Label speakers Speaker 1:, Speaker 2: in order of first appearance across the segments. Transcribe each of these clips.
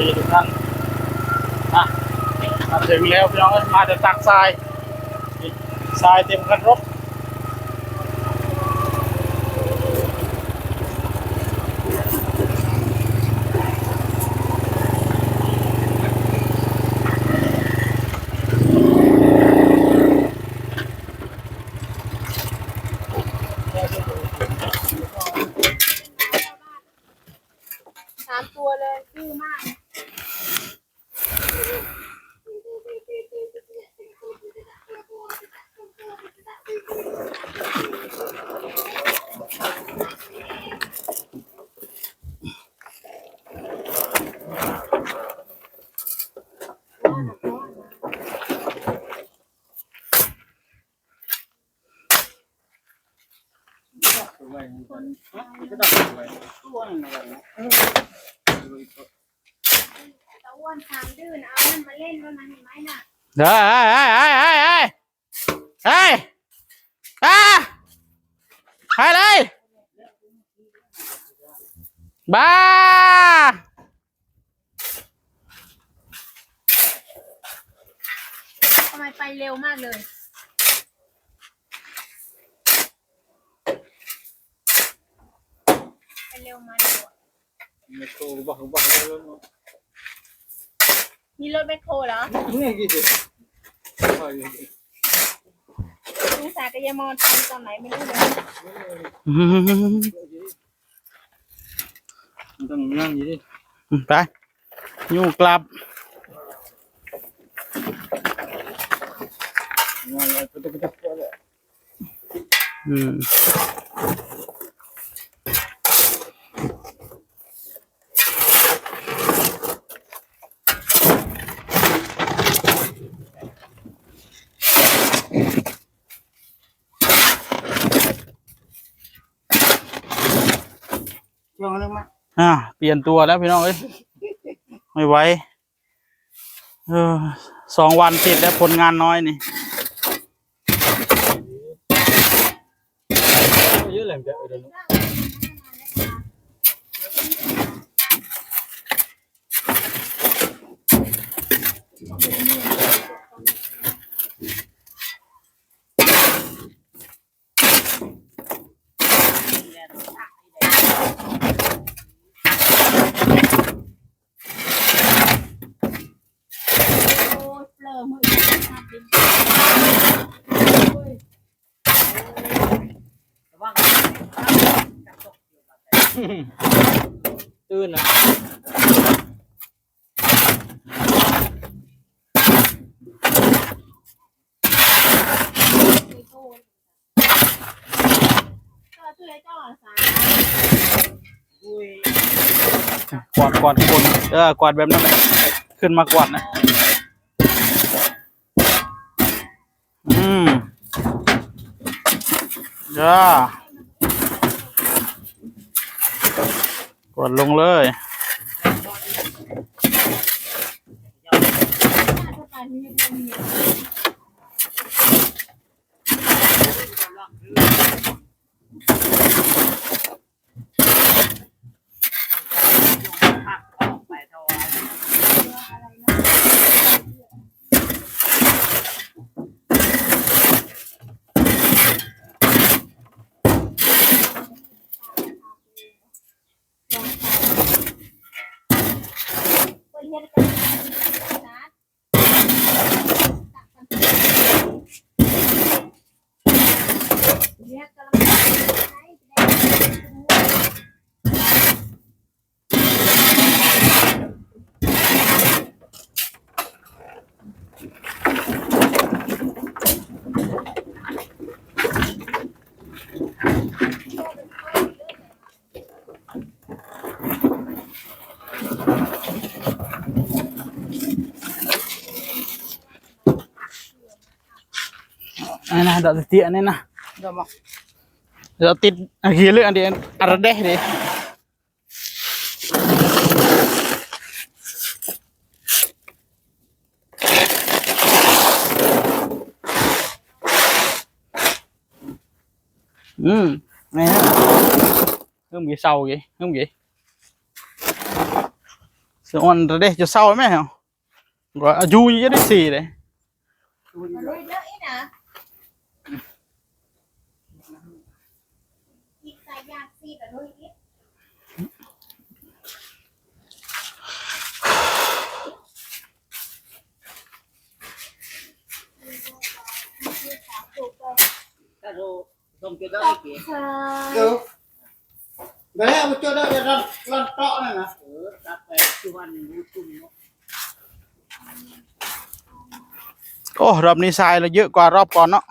Speaker 1: ดีทุกท่านมาถึงแล้วพี่น้องมาจะตักทรายทรายเต็มคันรถ
Speaker 2: ตะอ้วนทางดื้อนะเอามันมาเล่นว่ามันเห็นไหมน่ะ
Speaker 1: เฮ้ยเฮ้ยเฮ้ยเฮ้ยเฮ้ยเฮ้ยอ่าไปเลยบ้า
Speaker 2: ทำไมไปเร็วมากเลย ไปเร็วมาเร็วอะ
Speaker 3: ไม่โตบ้าบ้าแล้ว
Speaker 2: มีรถแมคโครเหรอ
Speaker 3: นี่กี่เด็ก
Speaker 2: ลุงสากบยายมอนทำตอนไหนไม่รู้เลย
Speaker 3: ต้องนั่งอยู่ดิ
Speaker 1: ไปอยู่กลับ
Speaker 3: งานอะไรก็ต้องจับตัวเลย
Speaker 1: อืม ช่วงนึงมาอ่าเปลี่ยนตัวแล้วพี่น้องเอ้ยไม่ไหวเออสองวันติดแล้วผลงานน้อยนี่
Speaker 3: เยอะเลยจะเออ
Speaker 2: โอ้ยเปลือมือขาดดิน
Speaker 3: ตื่นนะ
Speaker 2: กวา
Speaker 1: ดกวาดคนเออกวาดแบบนั้นแหละขึ้นมากวาดนะ อืมจ้า กดลงเลย
Speaker 2: Đây nè, đợi tiện nên nè. ลังใจให้ได้
Speaker 1: อันนะดอกเตี้ยนี่นะ
Speaker 3: เดี๋ยวมา
Speaker 1: เดี๋ยวติดอันนี้เรื่องอันเดียวอะไรเด้ดิอืมนี่ฮะเรื่องกี่เศร้ากี่เรื่องกี่ เสืออ่อนเด้จะเศร้าไหมเหรอก็อายุยังไ สา
Speaker 2: ยยางซีกับลุยอีกสามตัวก็
Speaker 4: cái rô không cái đó kìa
Speaker 2: ค่ะ
Speaker 5: Được. Đấy, mà cho đây là lần trọ này nè.
Speaker 4: ừ đặt về chu văn này chung nó
Speaker 1: โอ้รอบนี้ทรายเราเยอะกว่ารอบก่อนเนาะ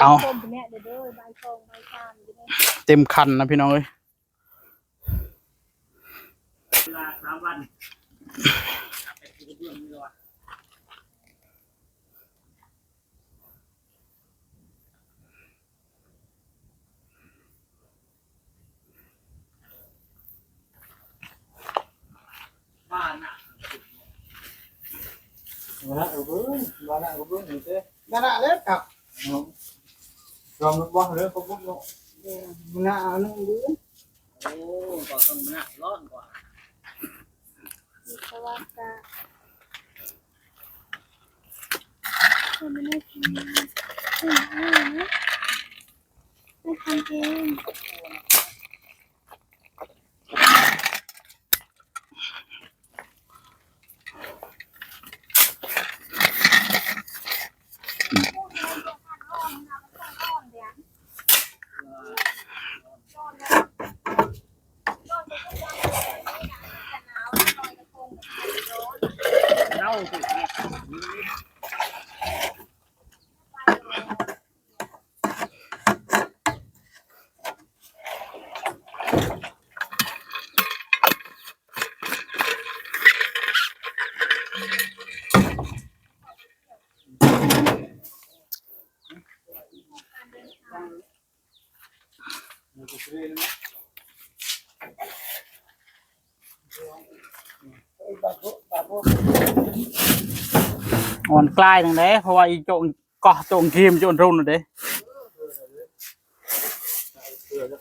Speaker 1: เอา
Speaker 2: ส้มเนี่ยเดี๋ยวเด้อใบทองใบชามอยู่เนี่ย
Speaker 1: เต็มคันนะพี่น้องเอ้ย
Speaker 4: là tám văn đặt về cái đường như rồi บ้านอะ
Speaker 3: มาละเบิ้งมาละเบิ้งนี่เด้
Speaker 5: Đã đã đấy, cặp.
Speaker 3: ร อมบ่เด้อพวกพวกเนาะ
Speaker 5: Nạ nó bữa.
Speaker 4: โอ้ก็ต้องหนักร้อนกว่า
Speaker 2: เพราะว่าจะคนไม่ได้กินไม่ไม่ทำเอง
Speaker 1: อ่อนกลายตรงไหนเพราะว่าอีโจงเกาะโจงครีมโจนรุ่นน่ะเด้
Speaker 5: Rồi, nè, nè. Như đấy.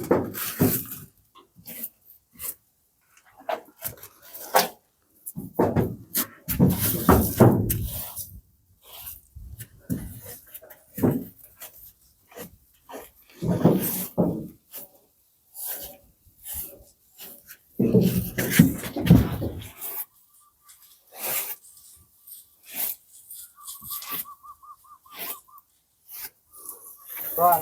Speaker 2: ก็ยี่เลย
Speaker 1: Rồi,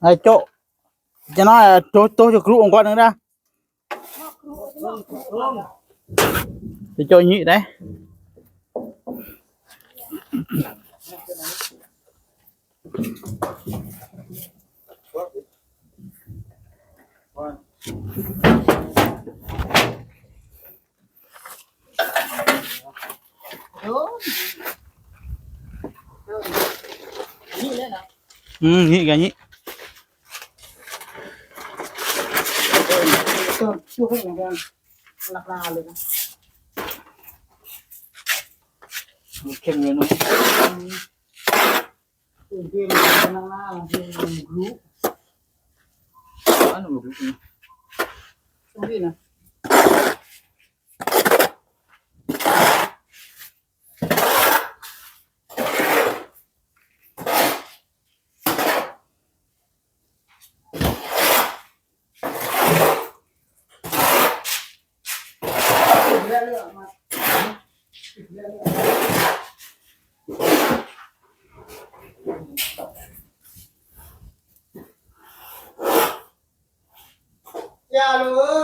Speaker 1: Đây chỗ. Cho nó là chỗ chỗ cho cứu ông con nữa
Speaker 5: ra thì cho
Speaker 1: nhị đấy. Ừ, nhị cả nhị.
Speaker 5: Chưa có nhà đen. Lạc la luôn. Một kem
Speaker 3: rồi nó. Ừ, kem là lạc la là kem group.
Speaker 5: Ăn được group. ต้นเลยนะล่าเราเป็นรู้
Speaker 3: อันนั้นบ่รู้
Speaker 5: ตรงนี้นะ Cha đồ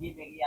Speaker 4: 你别个
Speaker 2: 野